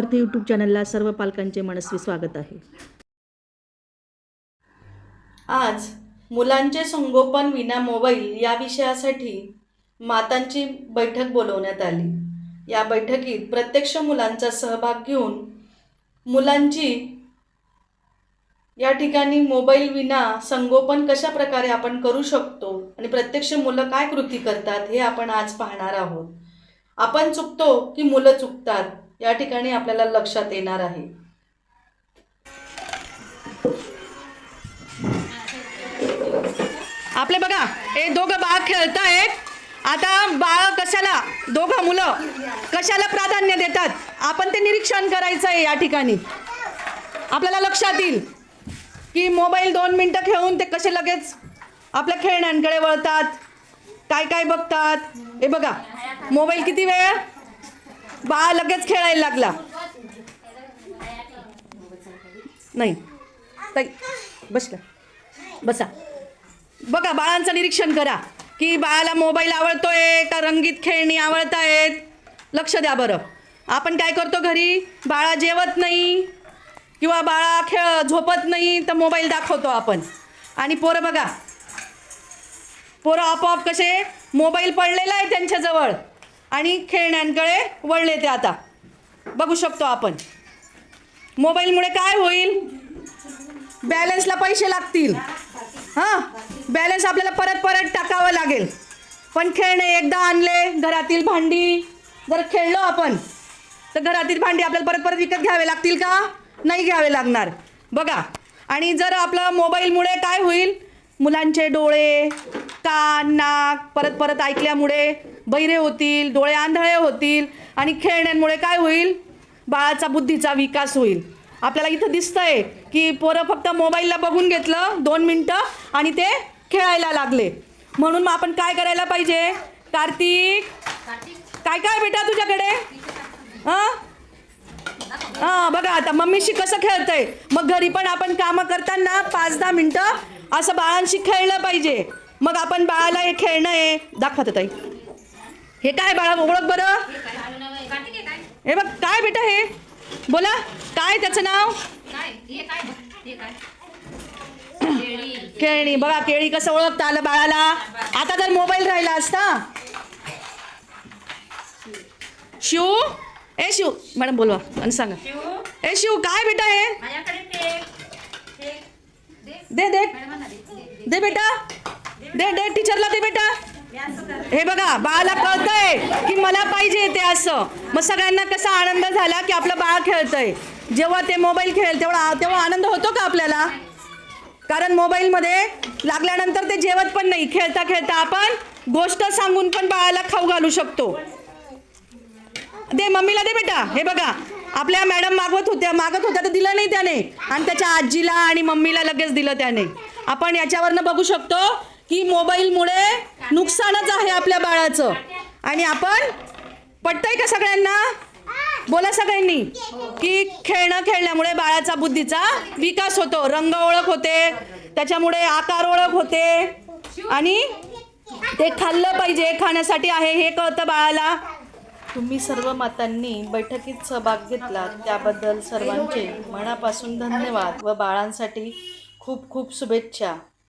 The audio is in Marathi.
अर्थ यूट्यूब चॅनलला सर्व पालकांचे मनस्वी स्वागत आहे. आज मुलांचे संगोपन विना मोबाईल या विषयासाठी मातांची बैठक बोलवण्यात आली. या बैठकीत प्रत्यक्ष मुलांचा सहभाग घेऊन मुलांची या ठिकाणी मोबाईल विना संगोपन कशा प्रकारे आपण करू शकतो आणि प्रत्यक्ष मुलं काय कृती करतात हे आपण आज पाहणार आहोत. आपण चुकतो की मुलं चुकतात? या ठिकाणी आपल्याला लक्षात येणार आहे. आपले बघा हे दोघं बाळ खेळतायत. आता बाळ कशाला? दोघं मुलं. कशाला प्राधान्य देतात? आपण ते निरीक्षण करायचं आहे या ठिकाणी. आपल्याला लक्षात येईल की मोबाईल दोन मिनटं खेळून ते कसे लगेच आपल्या खेळण्यांकडे वळतात काय काय बघतात. हे बघा मोबाईल किती वेळ? बाळ लगेच खेळायला लागला. नाही. ताई बसला. बसा. बघा बाळांचं निरीक्षण करा. की बाळाला मोबाईल आवडतोय का रंगीत खेळणी आवडत आहेत लक्ष द्या बरं. आपण काय करतो घरी? बाळा जेवत नाही किंवा बाळा खेळ झोपत नाही तर मोबाईल दाखवतो आपण. आणि पोरं बघा. पोरं आपोआप कसे? मोबाईल पडलेला आहे त्यांच्याजवळ आणि खेळण्यांकडे वळले ते आता. बघू शकतो आपण. मोबाईलमुळे काय होईल? बॅलन्सला पैसे लागतील. हां? बॅलन्स आपल्याला परत परत टाकावं लागेल. पण खेळणे एकदा आणले घरातील भांडी जर खेळलो आपण तर घरातील भांडी आपल्याला परत परत विकत घ्यावे लागतील का? नाही घ्यावे लागणार. बघा. आणि जर आपलं मोबाईलमुळे काय होईल? मुलांचे डोळे कान नाक परत परत ऐकल्यामुळे बहिरे होतील डोळे आंधळे होतील आणि खेळण्यांमुळे काय होईल? बाळाचा बुद्धीचा विकास होईल. आपल्याला इथं दिसतंय की पोरं फक्त मोबाईलला बघून घेतलं दोन मिनटं आणि ते खेळायला लागले. म्हणून मग आपण काय करायला पाहिजे? कार्तिक? काय काय बेटा तुझ्याकडे? हां? हां बघा आता मम्मीशी कसं खेळतंय. मग घरी पण आपण कामं करताना पाच दहा मिनटं असं बाळांशी खेळलं पाहिजे. मग आपण बाळाला हे खेळणं आहे दाखवत ताई. हे काय बाळा ओळख बरं? हे बघ काय बेटा हे? बोला काय त्याचं नाव? खेळणी बघा केळी कसं ओळखता आलं बाळाला. आता जर मोबाईल राहिला असता. शिव? ए शिव. मॅडम बोलवा आणि सांगा. ए शिव काय बेटा हे? दे दे. दे बेटा. दे दे टीचरला दे बेटा. हे बघा बाळाला कळतंय की मला पाहिजे ते असं. मग सगळ्यांना कसा आनंद झाला की आपलं बाळ खेळतंय? जेव्हा ते मोबाईल खेळेल तेवढा तेव्हा आनंद होतो का आपल्याला? कारण मोबाईलमध्ये लागल्यानंतर ते जेवत पण नाही. खेळता खेळता आपण गोष्ट सांगून पण बाळाला खाऊ घालू शकतो. दे मम्मीला दे बेटा. हे बघा आपल्या मॅडम मागवत होत्या. मागत होत्या तर दिलं नाही त्याने. आणि त्याच्या आजीला आणि मम्मीला लगेच दिलं त्याने. आपण याच्यावरनं बघू शकतो की मोबाईलमुळे नुकसानच आहे आपल्या बाळाचं. आणि आपण पटतंय का सगळ्यांना? बोला सगळ्यांनी. की खेळणं खेळल्यामुळे बाळाचा बुद्धीचा विकास होतो. रंग ओळख होते त्याच्यामुळे आकार ओळख होते. आणि ते खाल्लं पाहिजे खाण्यासाठी आहे हे कळतं बाळाला. तुम्ही सर्व मातांनी बैठकीत सहभाग घेतला. त्याबद्दल सर्वांचे मनापासून धन्यवाद व बाळांसाठी खूप खूप शुभेच्छा.